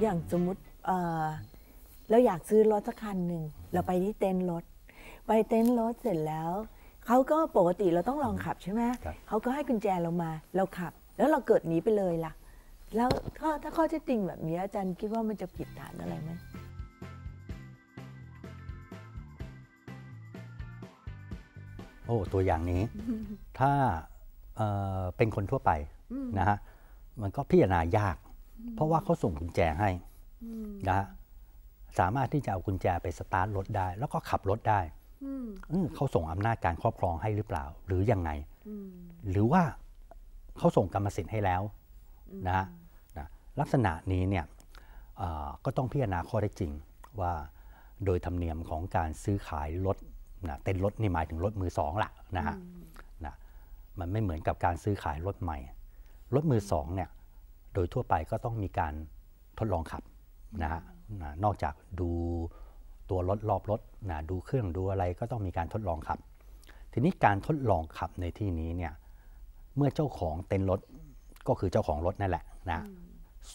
อย่างสมมุติเอ่อเราอยากซื้อรถสักคันหนึ่งเราไปที่เต็นท์รถ ไปเต็นท์รถเสร็จแล้วเขาก็ปกติเราต้องลองขับใช่ไหมครับเขาก็ให้กุญแจเรามา เราขับ แล้วเราเกิดหนีไปเลยล่ะ แล้วถ้าถ้าข้อเท็จจริงแบบนี้อาจารย์คิดว่ามันจะผิดฐานอะไรไหมโอ้ตัวอย่างนี้ ถ้าเอ่อเป็นคนทั่วไปนะฮะมันก็พิจารณายาก เพราะว่าเขาส่งกุญแจให้นะฮะสามารถที่จะเอากุญแจไปสตาร์ทรถได้ แล้วก็ขับรถได้อืมเขาส่งอำนาจการครอบครองให้หรือเปล่า หรือยังไง หรือว่าเขาส่งกรรมสิทธิ์ให้แล้วนะฮะนะลักษณะนี้เนี่ยเอ่อก็ต้องพิจารณาข้อได้จริงว่าโดยธรรมเนียมของการซื้อขายรถนะเต็นท์รถนี่หมายถึงรถมือสองละนะฮะนะมันไม่เหมือนกับการซื้อขายรถใหม่ รถมือสองเนี่ย โดยทั่วไปก็ต้องมีการทดลองขับนะฮะนอกจากดูตัวรถรอบรถนะดูเครื่องดูอะไรก็ต้องมีการทดลองขับ ทีนี้การทดลองขับในที่นี้เนี่ยเมื่อเจ้าของเต็นท์รถก็คือเจ้าของรถนั่นแหละนะ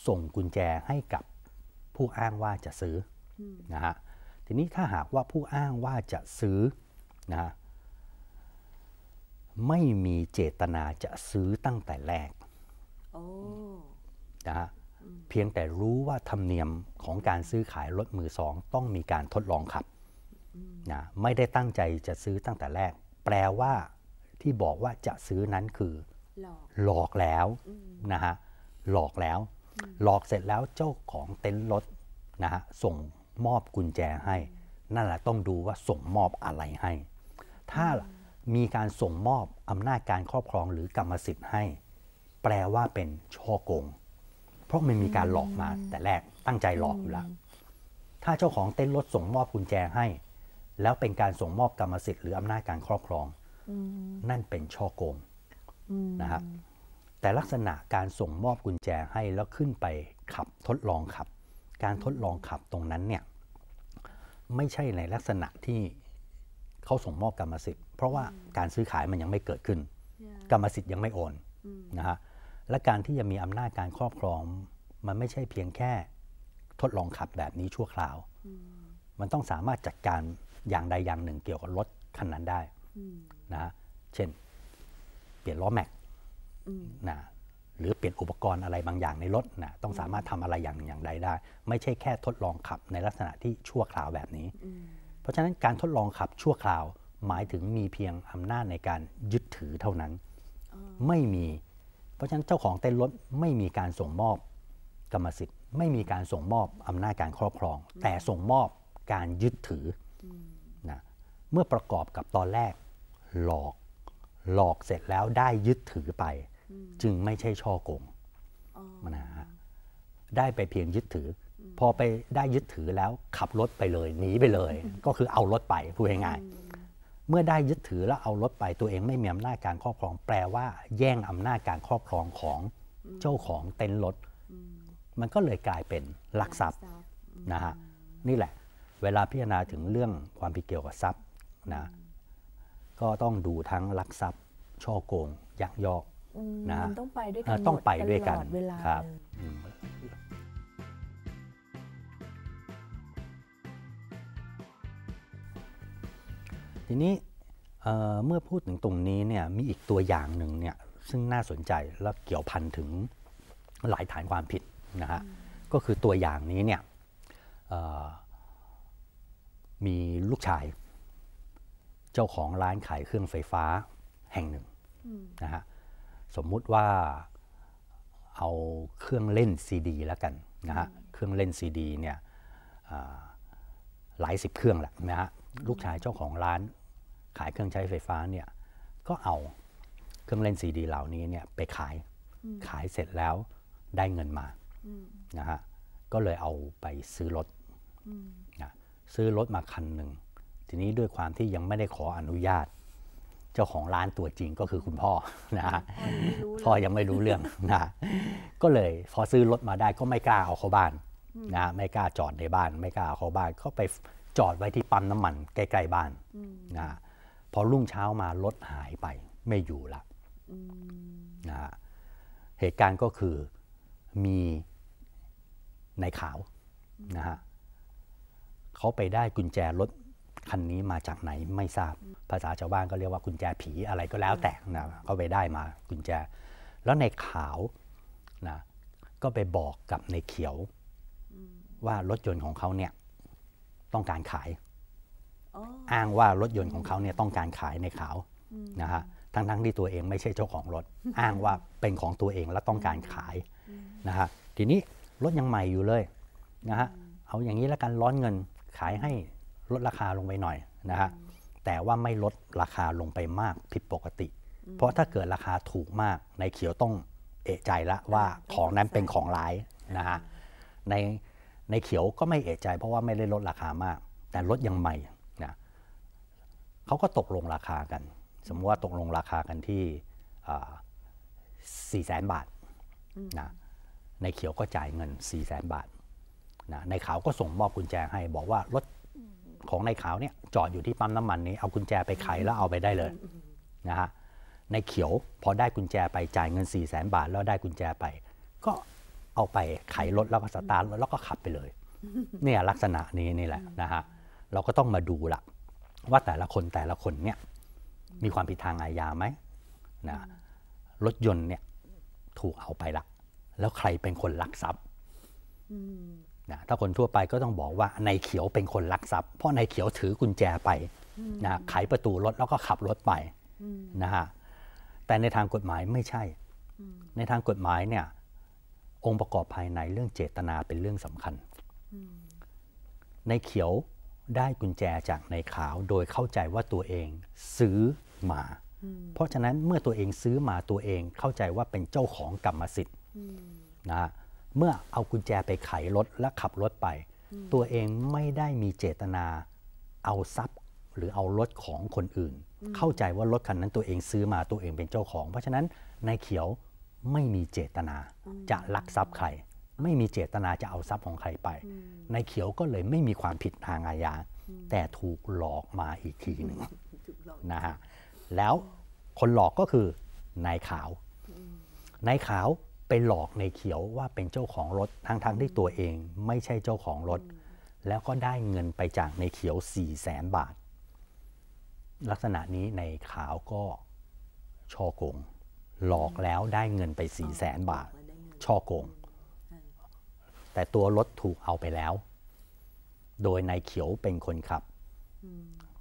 ส่งกุญแจให้กับผู้อ้างว่าจะซื้อนะฮะทีนี้ถ้าหากว่าผู้อ้างว่าจะซื้อนะฮะไม่มีเจตนาจะซื้อตั้งแต่แรก นะฮะเพียงแต่รู้ว่าธรรมเนียมของการซื้อขายรถมือสองต้องมีการทดลองขับนะไม่ได้ตั้งใจจะซื้อตั้งแต่แรก แปลว่าที่บอกว่าจะซื้อนั้นคือหลอกหลอกแล้วนะฮะหลอกแล้ว หลอกเสร็จแล้วเจ้าของเต็นท์รถนะฮะส่งมอบกุญแจให้ นั่นแหละต้องดูว่าส่งมอบอะไรให้ ถ้ามีการส่งมอบอำนาจการครอบครองหรือกรรมสิทธิ์ให้ แปลว่าเป็นช่อโกง เพราะมันมีการหลอกมาแต่แรกตั้งใจหลอกอยู่แล้ว ถ้าเจ้าของเต็นท์รถส่งมอบกุญแจให้ แล้วเป็นการส่งมอบกรรมสิทธิ์หรืออำนาจการครอบครอง นั่นเป็นช่อโกงนะครับแต่ลักษณะการส่งมอบกุญแจให้แล้วขึ้นไปขับทดลองขับ การทดลองขับตรงนั้นเนี่ยไม่ใช่ในลักษณะที่เขาส่งมอบกรรมสิทธิ์ เพราะว่าการซื้อขายมันยังไม่เกิดขึ้น กรรมสิทธิ์ยังไม่โอนนะฮะ และการที่จะมีอำนาจการครอบครอง มันไม่ใช่เพียงแค่ทดลองขับแบบนี้ชั่วคราว มันต้องสามารถจัดการอย่างใดอย่างหนึ่งเกี่ยวกับรถคันนั้นได้นะฮะเช่น เปลี่ยนล้อแม็กนะหรือเปลี่ยนอุปกรณ์อะไรบางอย่างในรถนะต้องสามารถทำอะไรอย่างหนึ่งอย่างใดได้ ไม่ใช่แค่ทดลองขับในลักษณะที่ชั่วคราวแบบนี้ เพราะฉะนั้นการทดลองขับชั่วคราวหมายถึงมีเพียงอำนาจในการยึดถือเท่านั้น ไม่มี เพราะฉะนั้นเจ้าของเต้นรถไม่มีการส่งมอบกรรมสิทธิ์ ไม่มีการส่งมอบอำนาจการครอบครอง แต่ส่งมอบการยึดถืออนะเมื่อประกอบกับตอนแรกหลอกหลอกเสร็จแล้วได้ยึดถือไป จึงไม่ใช่ช่อโกงนะฮะได้ไปเพียงยึดถืออพอไปได้ยึดถือแล้วขับรถไปเลยหนีไปเลย ก็คือเอารถไปพูดง่ายๆ เมื่อได้ยึดถือแล้วเอารถไปตัวเองไม่มีอำนาจการครอบครอง แปลว่า แย่งอำนาจการครอบครองของเจ้าของเต็นท์รถ มันก็เลยกลายเป็นลักทรัพย์นะฮะนี่แหละ เวลาพิจารณาถึงเรื่องความผิดเกี่ยวกับทรัพย์นะก็ต้องดูทั้งลักทรัพย์ ช่อโกง ยักยอกอืมนะฮะมันต้องไปด้วยกัเอ่นอต้องไปด้วยกันตลอเวลาครับ ทีนี้เอ่อเมื่อพูดถึงตรงนี้เนี่ยมีอีกตัวอย่างหนึ่งเนี่ยซึ่งน่าสนใจและเกี่ยวพันถึงหลายฐานความผิดนะฮะก็คือตัวอย่างนี้เนี่ยเอ่อมีลูกชาย เจ้าของร้านขายเครื่องไฟฟ้าแห่งหนึ่งนะฮะสมมุติว่าเอาเครื่องเล่นซีดีแล้วกันนะฮะเครื่องเล่นซีดีเนี่ยอ่าหลายสิบเครื่องแหละนะฮะลูกชายเจ้าของร้าน ขายเครื่องใช้ไฟฟ้าเนี่ยก็เอาเครื่องเล่นซีดีเหล่านี้เนี่ยไปขายขายเสร็จแล้วได้เงินมานะฮะก็เลยเอาไปซื้อรถนะซื้อรถมาคันหนึ่ง ทีนี้ด้วยความที่ยังไม่ได้ขออนุญาต เจ้าของร้านตัวจริงก็คือคุณพ่อนะฮะพ่อยังไม่รู้เรื่องนะก็เลยพอซื้อรถมาได้ก็ไม่กล้าเอาเข้าบ้านนะไม่กล้าจอดในบ้าน ไม่กล้าเอาเข้าบ้านก็ไปจอดไว้ที่ปั๊มน้ำมันใกล้ๆบ้านนะ พอรุ่งเช้ามารถหายไปไม่อยู่ละนะฮะเหตุการณ์ก็คือมีในขาวนะฮะเขาไปได้กุญแจรถคันนี้มาจากไหนไม่ทราบภาษาชาวบ้านก็เรียกว่ากุญแจผีอะไรก็แล้วแต่นะเขาไปได้มากุญแจ แล้วในขาวนะก็ไปบอกกับในเขียวว่ารถยนต์ของเขาเนี่ยต้องการขาย อ๋ออ้างว่ารถยนต์ของเขาเนี่ยต้องการขายในขาวนะฮะทั้งทั้งๆที่ตัวเองไม่ใช่เจ้าของรถ อ้างว่าเป็นของตัวเองและต้องการขายนะฮะทีนี้รถยังใหม่อยู่เลยนะฮะเอาอย่างนี้แล้วกันร้อนเงินขายให้ลดราคาลงไปหน่อยนะฮะแต่ว่าไม่ลดราคาลงไปมากผิดปกติ เพราะถ้าเกิดราคาถูกมากในเขียวต้องเอะใจละว่าของนั้นเป็นของร้ายนะฮะในในเขียวก็ไม่เอะใจเพราะว่าไม่ได้ลดราคามาก แต่รถยังใหม่นะ เขาก็ตกลงราคากัน สมมติว่าตกลงราคากันที่สี่แสนบาทนะในเขียวก็จ่ายเงิน4ี่แสนบาทนะในขาวก็ส่งมอบกุญแจให้บอกว่ารถของในขาวเนี่ยจอดอยู่ที่ปั๊มน้ำมันนี้เอากุญแจไปไขแล้วเอาไปได้เลยนะฮะในเขียวพอได้กุญแจไปจ่ายเงิน4ี่แสนบาท แล้วได้กุญแจไป ก็เอาไปไขรถแล้วก็สตาร์ทรถแล้วก็ขับไปเลย เนี่ยลักษณะนี้นี่แหละนะฮะเราก็ต้องมาดูละ ว่าแต่ละคนแต่ละคนเนี่ยมีความผิดทางอาญาไหมนะรถยนต์เนี่ยถูกเอาไปละ แล้วใครเป็นคนลักทรัพย์นะถ้าคนทั่วไปก็ต้องบอกว่าในเขียวเป็นคนลักทรัพย์ เพราะในเขียวถือกุญแจไปนะไขประตูรถแล้วก็ขับรถไปนะฮะแต่ในทางกฎหมายไม่ใช่ ในทางกฎหมายเนี่ย องค์ประกอบภายในเรื่องเจตนาเป็นเรื่องสำคัญในเขียว ได้กุญแจจากในขาวโดยเข้าใจว่าตัวเองซื้อมา เพราะฉะนั้นเมื่อตัวเองซื้อมาตัวเองเข้าใจว่าเป็นเจ้าของกรรมสิทธิ์นะฮะเมื่อเอากุญแจไปไขรถและขับรถไป ตัวเองไม่ได้มีเจตนาเอาทรัพย์หรือเอารถของคนอื่น เข้าใจว่ารถคันนั้นตัวเองซื้อมาตัวเองเป็นเจ้าของ เพราะฉะนั้นในเขียวไม่มีเจตนาจะลักทรัพย์ใคร ไม่มีเจตนาจะเอาทรัพย์ของใครไป ในเขียวก็เลยไม่มีความผิดทางอาญา แต่ถูกหลอกมาอีกทีหนึ่งถูกหลอกนะฮะแล้วคนหลอกก็คือนายขาวนายขาวไปหลอกในเขียวว่าเป็นเจ้าของรถทั้งๆทที่ตัวเองไม่ใช่เจ้าของรถ แล้วก็ได้เงินไปจากในเขียว4ี่แสนบาท ลักษณะนี้ในขาวก็ช่อโกง หลอกแล้วได้เงินไป4ี่แสนบาท ช่อโกง แต่ตัวรถถูกเอาไปแล้ว โดยนายเขียวเป็นคนขับ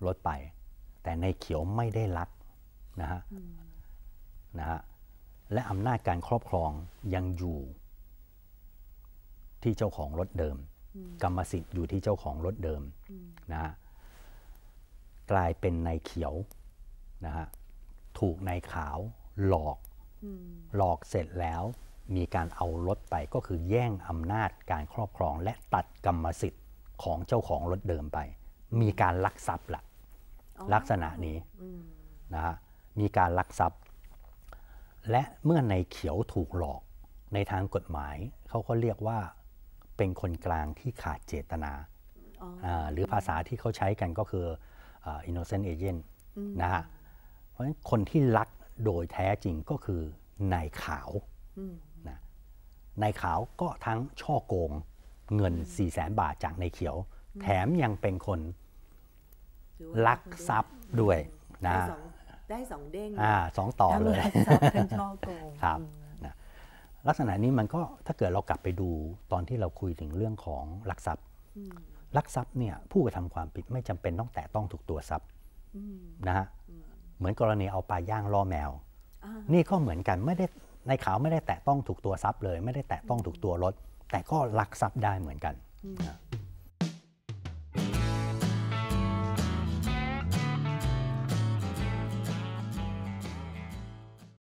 รถไป แต่นายเขียวไม่ได้ลักนะฮะนะฮะและอำนาจการครอบครองยังอยู่ ที่เจ้าของรถเดิม กรรมสิทธิ์อยู่ที่เจ้าของรถเดิมนะฮะกลายเป็นนายเขียวนะฮะถูกนายขาวหลอกหลอกเสร็จแล้ว มีการเอารถไปก็คือแย่งอำนาจการครอบครอง และตัดกรรมสิทธิ์ของเจ้าของรถเดิมไป มีการลักทรัพย์ละลักษณะนี้นะฮะมีการลักทรัพย์ และเมื่อในเขียวถูกหลอกในทางกฎหมายเขาก็เรียกว่าเป็นคนกลางที่ขาดเจตนาอ๋อาหรือภาษาที่เขาใช้กันก็คืออ่า innocent agent นะฮะเพราะฉะนั้นคนที่ลักโดยแท้จริงก็คือนายขาว นะนายขาวก็ทั้งช่อโกงเงิน 4 0 0แสนบาทจากนายเขียว แถมยังเป็นคนถือว่าลักทรัพย์ด้วยนะได้สองได้สองเด้งอ่าสองต่อทั้งเลยลักทรัพย์ทั้งช่อโกงครับนะลักษณะนี้มันก็ถ้าเกิดเรากลับไปดูตอนที่เราคุยถึงเรื่องของลักทรัพย์ลักทรัพย์เนี่ยผู้กระทำความผิดไม่จำเป็นต้องแตะต้องถูกตัวทรัพย์นะฮะเหมือนกรณีเอาปลาย่างล่อแมวอ่านี่ก็เหมือนกันไม่ได้ ในขาวไม่ได้แตะต้องถูกตัวทรัพย์เลย ไม่ได้แตะต้องถูกตัวรถ แต่ก็ลักทรัพย์ได้เหมือนกันนะ